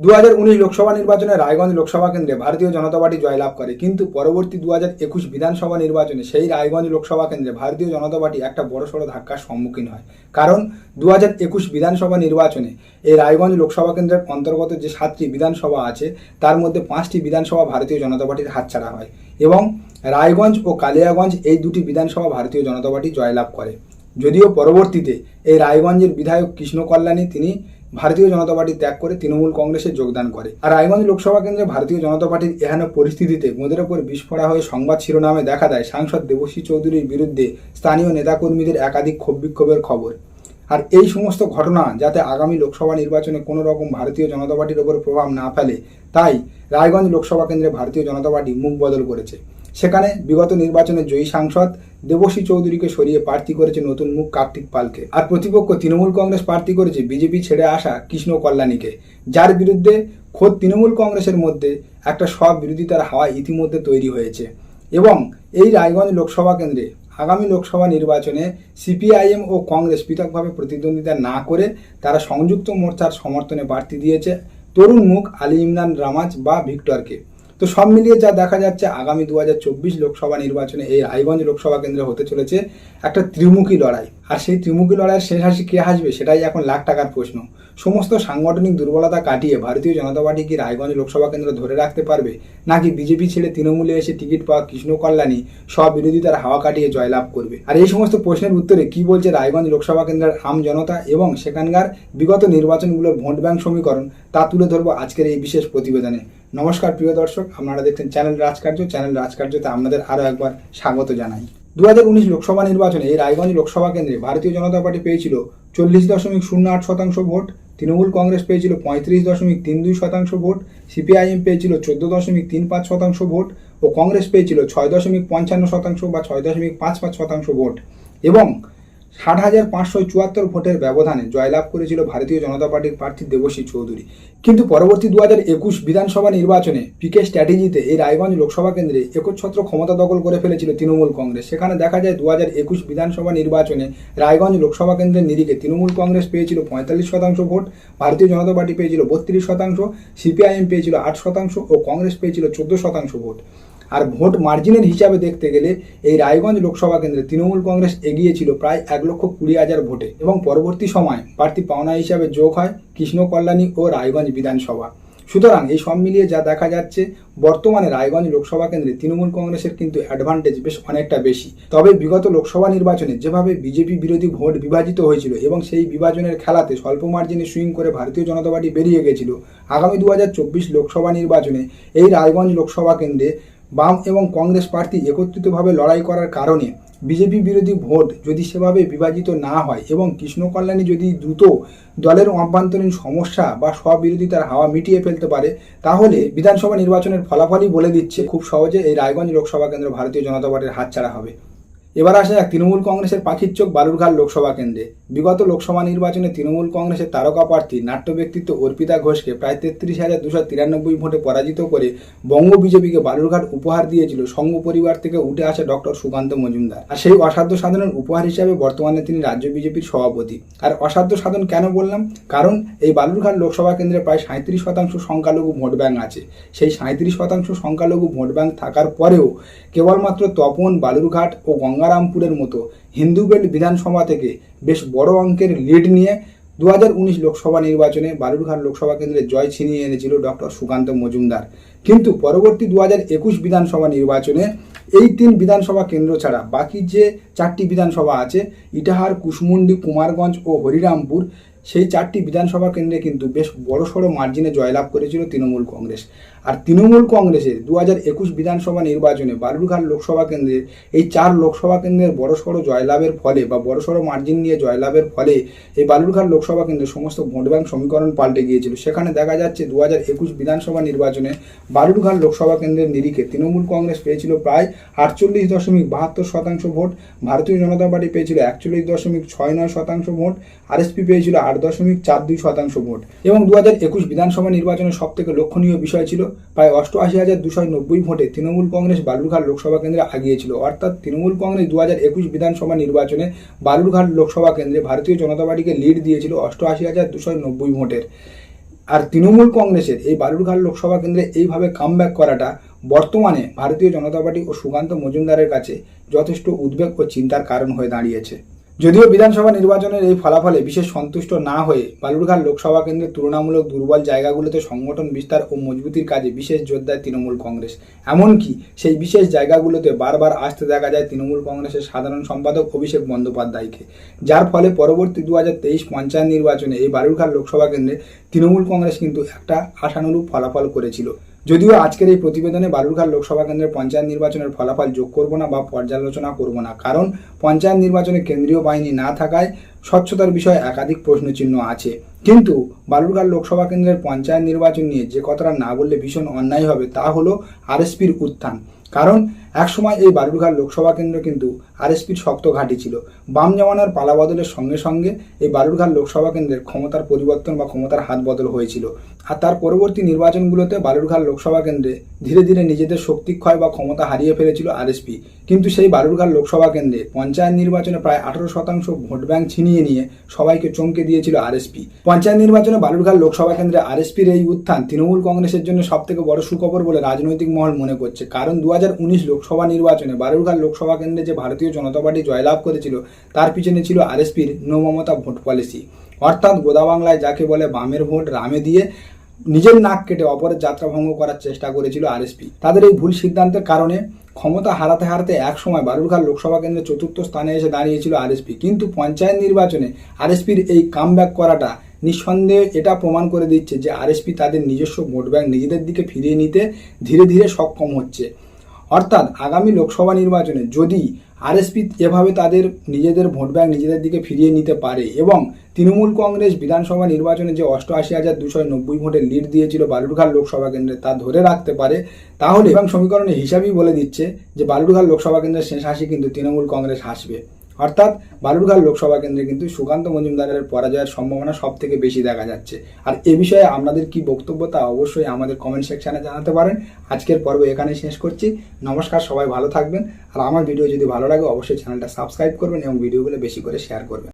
দু হাজার উনিশ লোকসভা নির্বাচনে রায়গঞ্জ লোকসভা কেন্দ্রে ভারতীয় জনতা পার্টি জয়লাভ করে। কিন্তু পরবর্তী দু একুশ বিধানসভা নির্বাচনে সেই রায়গঞ্জ লোকসভা কেন্দ্রে ভারতীয় জনতা পার্টি একটা বড়সড় ধাক্কার সম্মুখীন হয়। কারণ দু একুশ বিধানসভা নির্বাচনে এই রায়গঞ্জ লোকসভা কেন্দ্রের অন্তর্গত যে সাতটি বিধানসভা আছে, তার মধ্যে পাঁচটি বিধানসভা ভারতীয় জনতা পার্টির হাতছাড়া হয় এবং রায়গঞ্জ ও কালিয়াগঞ্জ এই দুটি বিধানসভা ভারতীয় জনতা পার্টি জয়লাভ করে। যদিও পরবর্তীতে এই রায়গঞ্জের বিধায়ক কৃষ্ণ কল্যাণী তিনি ভারতীয় জনতা পার্টি ত্যাগ করে তৃণমূল কংগ্রেসে যোগদান করে। আর রায়গঞ্জ লোকসভা কেন্দ্রে ভারতীয় জনতা পার্টির এহেন পরিস্থিতিতে মোদের ওপর বিস্ফোরা হয়ে সংবাদ শিরোনামে দেখা দেয় সাংসদ দেবশ্রী চৌধুরীর বিরুদ্ধে স্থানীয় নেতাকর্মীদের একাধিক ক্ষোভ বিক্ষোভের খবর। আর এই সমস্ত ঘটনা যাতে আগামী লোকসভা নির্বাচনে কোনো রকম ভারতীয় জনতা পার্টির ওপর প্রভাব না ফেলে, তাই রায়গঞ্জ লোকসভা কেন্দ্রে ভারতীয় জনতা পার্টি মুখ বদল করেছে। সেখানে বিগত নির্বাচনে জয়ী সাংসদ দেবশ্রী চৌধুরীকে সরিয়ে প্রার্থী করেছে নতুন মুখ কার্তিক পালকে। আর প্রতিপক্ষ তৃণমূল কংগ্রেস প্রার্থী করেছে বিজেপি ছেড়ে আসা কৃষ্ণ কল্যাণীকে। যার বিরুদ্ধে খোদ তৃণমূল কংগ্রেসের মধ্যে একটা সব বিরোধিতার হাওয়া ইতিমধ্যে তৈরি হয়েছে। এবং এই রায়গঞ্জ লোকসভা কেন্দ্রে আগামী লোকসভা নির্বাচনে সিপিআইএম ও কংগ্রেস পৃথকভাবে প্রতিদ্বন্দ্বিতা না করে তারা সংযুক্ত মোর্চার সমর্থনে প্রার্থী দিয়েছে তরুণ মুখ আলী ইমরান রামাজ বা ভিক্টরকে। তো সব মিলিয়ে যা দেখা যাচ্ছে, আগামী দু হাজার চব্বিশ লোকসভা নির্বাচনে এই রায়গঞ্জ লোকসভা কেন্দ্রে হতে চলেছে একটা ত্রিমুখী লড়াই। আর সেই ত্রিমুখী লড়াইয়ের শেষ হাসি কে হাসবে সেটাই এখন লাখ টাকার প্রশ্ন। সমস্ত সাংগঠনিক দুর্বলতা কাটিয়ে ভারতীয় জনতা পার্টি কি রায়গঞ্জ লোকসভা কেন্দ্র ধরে রাখতে পারবে? নাকি বিজেপি ছেড়ে তৃণমূলে এসে টিকিট পাওয়া কৃষ্ণ কল্যাণী সব বিরোধিতার হাওয়া কাটিয়ে জয়লাভ করবে? আর এই সমস্ত প্রশ্নের উত্তরে কি বলছে রায়গঞ্জ লোকসভা কেন্দ্রের আম জনতা এবং সেখানকার বিগত নির্বাচনগুলোর ভোট ব্যাংক সমীকরণ, তা তুলে ধরবো আজকের এই বিশেষ প্রতিবেদনে। নমস্কার, প্রিয় দর্শক। আপনারা দেখছেন চ্যানেল রাজকার্য। চ্যানেল রাজকার্যতে আপনাদের আরও একবার স্বাগত জানাই। দু হাজার উনিশ লোকসভা নির্বাচনে এই রায়গঞ্জ লোকসভা কেন্দ্রে ভারতীয় জনতা পার্টি পেয়েছিল চল্লিশ দশমিক শূন্য আট শতাংশ ভোট, তৃণমূল কংগ্রেস পেয়েছিল পঁয়ত্রিশ দশমিক তিন দুই শতাংশ ভোট, সিপিআইএম পেয়েছিল চোদ্দ দশমিক তিন পাঁচ শতাংশ ভোট ও কংগ্রেস পেয়েছিল ছয় দশমিক পঞ্চান্ন শতাংশ বা ছয় দশমিক পাঁচ পাঁচ শতাংশ ভোট। এবং ষাট হাজার পাঁচশো চুয়াত্তর ভোটের ব্যবধানে জয়লাভ করেছিল ভারতীয় জনতা পার্টির প্রার্থী দেবশ্রী চৌধুরী। কিন্তু পরবর্তী দু হাজার একুশ বিধানসভা নির্বাচনে পিকে স্ট্র্যাটেজিতে এই রায়গঞ্জ লোকসভা কেন্দ্রে একচ্ছত্র ক্ষমতা দখল করে ফেলেছিল তৃণমূল কংগ্রেস। সেখানে দেখা যায় দু হাজার একুশ বিধানসভা নির্বাচনে রায়গঞ্জ লোকসভা কেন্দ্রের নিরিখে তৃণমূল কংগ্রেস পেয়েছিল পঁয়তাল্লিশ শতাংশ ভোট, ভারতীয় জনতা পার্টি পেয়েছিল বত্রিশ শতাংশ, সিপিআইএম পেয়েছিল আট শতাংশ ও কংগ্রেস পেয়েছিল চোদ্দ শতাংশ ভোট। আর ভোট মার্জিনের হিসাবে দেখতে গেলে এই রায়গঞ্জ লোকসভা কেন্দ্রে তৃণমূল কংগ্রেস এগিয়ে ছিল প্রায় এক লক্ষ কুড়ি হাজার ভোটে এবং পরবর্তী সময় প্রার্থী পাওনা হিসাবে যোগ হয় কৃষ্ণ কল্যাণী ও রায়গঞ্জ বিধানসভা। সুতরাং এই সব মিলিয়ে যা দেখা যাচ্ছে, বর্তমানে রায়গঞ্জ লোকসভা কেন্দ্রে তৃণমূল কংগ্রেসের কিন্তু অ্যাডভান্টেজ বেশ অনেকটা বেশি। তবে বিগত লোকসভা নির্বাচনে যেভাবে বিজেপি বিরোধী ভোট বিভাজিত হয়েছিল এবং সেই বিভাজনের খেলাতে স্বল্প মার্জিনে সুইং করে ভারতীয় জনতা পার্টি বেরিয়ে গেছিল, আগামী দু হাজার চব্বিশ লোকসভা নির্বাচনে এই রায়গঞ্জ লোকসভা কেন্দ্রে বাম এবং কংগ্রেস প্রার্থী একত্রিতভাবে লড়াই করার কারণে বিজেপি বিরোধী ভোট যদি সেভাবে বিভাজিত না হয় এবং কৃষ্ণকল্যাণী যদি দ্রুত দলের অভ্যন্তরীণ সমস্যা বা স্ববিরোধিতার হাওয়া মিটিয়ে ফেলতে পারে, তাহলে বিধানসভা নির্বাচনের ফলাফলই বলে দিচ্ছে খুব সহজে এই রায়গঞ্জ লোকসভা কেন্দ্র ভারতীয় জনতা পার্টির হাতছাড়া হবে। এবার আসা যাক তৃণমূল কংগ্রেসের পাখির চোখ বালুরঘাট লোকসভা কেন্দ্রে। বিগত লোকসভা নির্বাচনে তৃণমূল কংগ্রেসের তারকা প্রার্থী নাট্য ব্যক্তিত্ব অর্পিতা ঘোষকে প্রায় তেত্রিশ হাজার দুশো তিরানব্বই ভোটে পরাজিত করে বঙ্গ বিজেপিকে বালুরঘাট উপহার দিয়েছিল সংঘ পরিবার থেকে উঠে আসে ডক্টর সুকান্ত মজুমদার। আর সেই অসাধ্য সাধনের উপহার হিসাবে বর্তমানে তিনি রাজ্য বিজেপির সভাপতি। আর অসাধ্য সাধন কেন বললাম? কারণ এই বালুরঘাট লোকসভা কেন্দ্রে প্রায় সাঁত্রিশ শতাংশ সংখ্যালঘু ভোট ব্যাঙ্ক আছে। সেই সাঁত্রিশ শতাংশ সংখ্যালঘু ভোট ব্যাঙ্ক থাকার পরেও কেবলমাত্র তপন, বালুরঘাট ও গঙ্গারামপুরের মতো হিন্দুবেল বিধানসভা থেকে বেশ বড় অঙ্কের লিড নিয়ে দু হাজার উনিশ লোকসভা নির্বাচনে বালুরঘাট লোকসভা কেন্দ্রে জয় ছিনিয়ে এনেছিল ডক্টর সুকান্ত মজুমদার। কিন্তু পরবর্তী দু একুশ বিধানসভা নির্বাচনে এই তিন বিধানসভা কেন্দ্র ছাড়া বাকি যে চারটি বিধানসভা আছে, ইটাহার, কুশমুন্ডি, কুমারগঞ্জ ও হরিরামপুর সেই চারটি বিধানসভা কেন্দ্রে কিন্তু বেশ বড়সড় মার্জিনে জয়লাভ করেছিল তৃণমূল কংগ্রেস। আর তৃণমূল কংগ্রেসের দু হাজার একুশ বিধানসভা নির্বাচনে বালুরঘাট লোকসভা কেন্দ্রে এই চার লোকসভা কেন্দ্রের বড়সড় জয়লাভের ফলে বা বড়সড় মার্জিন নিয়ে জয়লাভের ফলে এই বালুরঘাট লোকসভা কেন্দ্রে সমস্ত ভোট ব্যাংক সমীকরণ পাল্টে গিয়েছিল। সেখানে দেখা যাচ্ছে দু হাজার একুশ বিধানসভা নির্বাচনে বালুরঘাট লোকসভা কেন্দ্রের নিরিখে তৃণমূল কংগ্রেস পেয়েছিল প্রায় আটচল্লিশ দশমিক বাহাত্তর শতাংশ ভোট, ভারতীয় জনতা পার্টি পেয়েছিল একচল্লিশ দশমিক ছয় নয় শতাংশ ভোট, আরএসপি পেয়েছিল আট দশমিক চার দুই শতাংশ ভোট। এবং দু হাজার একুশ বিধানসভা নির্বাচনের সব থেকে লক্ষণীয় বিষয় ছিল, প্রায় অষ্টআশি হাজার দুশো নব্বই ভোটে তৃণমূল কংগ্রেস বালুরঘাট লোকসভা কেন্দ্রে আগিয়েছিল। অর্থাৎ তৃণমূল কংগ্রেস দু হাজার একুশ বিধানসভা নির্বাচনে বালুরঘাট লোকসভা কেন্দ্রে ভারতীয় জনতা পার্টিকে লিড দিয়েছিল অষ্টআশি হাজার দুশো নব্বই ভোটের। আর তৃণমূল কংগ্রেসের এই বালুরঘাট লোকসভা কেন্দ্রে এইভাবে কামব্যাক করাটা বর্তমানে ভারতীয় জনতা পার্টি ও সুকান্ত মজুমদারের কাছে যথেষ্ট উদ্বেগ ও চিন্তার কারণ হয়ে দাঁড়িয়েছে। যদিও বিধানসভা নির্বাচনের এই ফলাফলে বিশেষ সন্তুষ্ট না হয়ে বালুরঘাট লোকসভা কেন্দ্রের তুলনামূলক দুর্বল জায়গাগুলোতে সংগঠন বিস্তার ও মজবুতির কাজে বিশেষ জোর দেয় তৃণমূল কংগ্রেস। এমনকি সেই বিশেষ জায়গাগুলোতে বারবার আসতে দেখা যায় তৃণমূল কংগ্রেসের সাধারণ সম্পাদক অভিষেক বন্দ্যোপাধ্যায়কে। যার ফলে পরবর্তী দু হাজার তেইশ পঞ্চায়েত নির্বাচনে এই বালুরঘাট লোকসভা কেন্দ্রে তৃণমূল কংগ্রেস কিন্তু একটা আশানুরূপ ফলাফল করেছিল। যদিও আজকের এই প্রতিবেদনে বালুরঘাট লোকসভা কেন্দ্রের পঞ্চায়েত নির্বাচনের ফলাফল যোগ করব না বা পর্যালোচনা করব না, কারণ পঞ্চায়েত নির্বাচনে কেন্দ্রীয় বাহিনী না থাকায় স্বচ্ছতার বিষয়ে একাধিক প্রশ্নচিহ্ন আছে। কিন্তু বালুরঘাট লোকসভা কেন্দ্রের পঞ্চায়েত নির্বাচন নিয়ে যে কথাটা না বললে ভীষণ অন্যায় হবে তা হলো আরএসপির উত্থান। কারণ একসময় এই বালুরঘাট লোকসভা কেন্দ্র কিন্তু আরএসপির শক্ত ঘাঁটি ছিল। বাম জামানার পালা বদলের সঙ্গে সঙ্গে এই বালুরঘাট লোকসভা কেন্দ্রের ক্ষমতার পরিবর্তন বা ক্ষমতার হাত বদল হয়েছিল। আর তার পরবর্তী নির্বাচনগুলোতে বালুরঘাট লোকসভা কেন্দ্রে ধীরে ধীরে নিজেদের শক্তিক্ষয় বা ক্ষমতা হারিয়ে ফেলেছিল আরএসপি। কিন্তু সেই বালুরঘাট লোকসভা কেন্দ্রে পঞ্চায়েত নির্বাচনে প্রায় আঠারো শতাংশ ভোট ব্যাংক ছিনিয়ে নিয়ে সবাইকে চমকে দিয়েছিল আরএসপি। পঞ্চায়েত নির্বাচনে বালুরঘাট লোকসভা কেন্দ্রে আরএসপির এই উত্থান তৃণমূল কংগ্রেসের জন্য সব থেকে বড় সুখবর বলে রাজনৈতিক মহল মনে করছে। কারণ দু হাজার উনিশ লোকসভা নির্বাচনে বালুরঘাট লোকসভা কেন্দ্রে যে ভারতীয় জনতা পার্টি জয়লাভ করেছিল, তার পিছনে ছিল আরএসপির নো মমতা ভোট পলিসি। অর্থাৎ গোদা বাংলায় যাকে বলে বামের ভোট রামে দিয়ে নিজের নাক কেটে অপরের যাত্রা ভঙ্গ করার চেষ্টা করেছিল আরএসপি। তাদের এই ভুল সিদ্ধান্তের কারণে ক্ষমতা হারাতে হারাতে এক সময় বারুরঘাট লোকসভা কেন্দ্রে চতুর্থ স্থানে এসে দাঁড়িয়েছিল আরএসপি। কিন্তু পঞ্চায়েত নির্বাচনে আরএসপির এই কামব্যাক করাটা নিঃসন্দেহে এটা প্রমাণ করে দিচ্ছে যে আরএসপি তাদের নিজস্ব ভোট ব্যাংক নিজেদের দিকে ফিরিয়ে নিতে ধীরে ধীরে সক্ষম হচ্ছে। অর্থাৎ আগামী লোকসভা নির্বাচনে যদি আরএসপি এভাবে তাদের নিজেদের ভোট ব্যাংক নিজেদের দিকে ফিরিয়ে নিতে পারে এবং তৃণমূল কংগ্রেস বিধানসভা নির্বাচনে যে অষ্টআশি হাজার দুশো নব্বই ভোটের লিড দিয়েছিল বালুরঘাট লোকসভা কেন্দ্রে তা ধরে রাখতে পারে, তাহলে এবং সমীকরণের হিসাবই বলে দিচ্ছে যে বালুরঘাট লোকসভা কেন্দ্রের শেষ হাসি কিন্তু তৃণমূল কংগ্রেস হাসবে। অর্থাৎ বালুরঘাট লোকসভা কেন্দ্রে কিন্তু সুকান্ত মজুমদারের পরাজয়ের সম্ভাবনা সব থেকে বেশি দেখা যাচ্ছে। আর এ বিষয়ে আপনাদের কি বক্তব্য তা অবশ্যই আমাদের কমেন্ট সেকশানে জানাতে পারেন। আজকের পর্ব এখানে শেষ করছি। নমস্কার, সবাই ভালো থাকবেন। আর আমার ভিডিও যদি ভালো লাগে, অবশ্যই চ্যানেলটা সাবস্ক্রাইব করবেন এবং ভিডিওগুলো বেশি করে শেয়ার করবেন।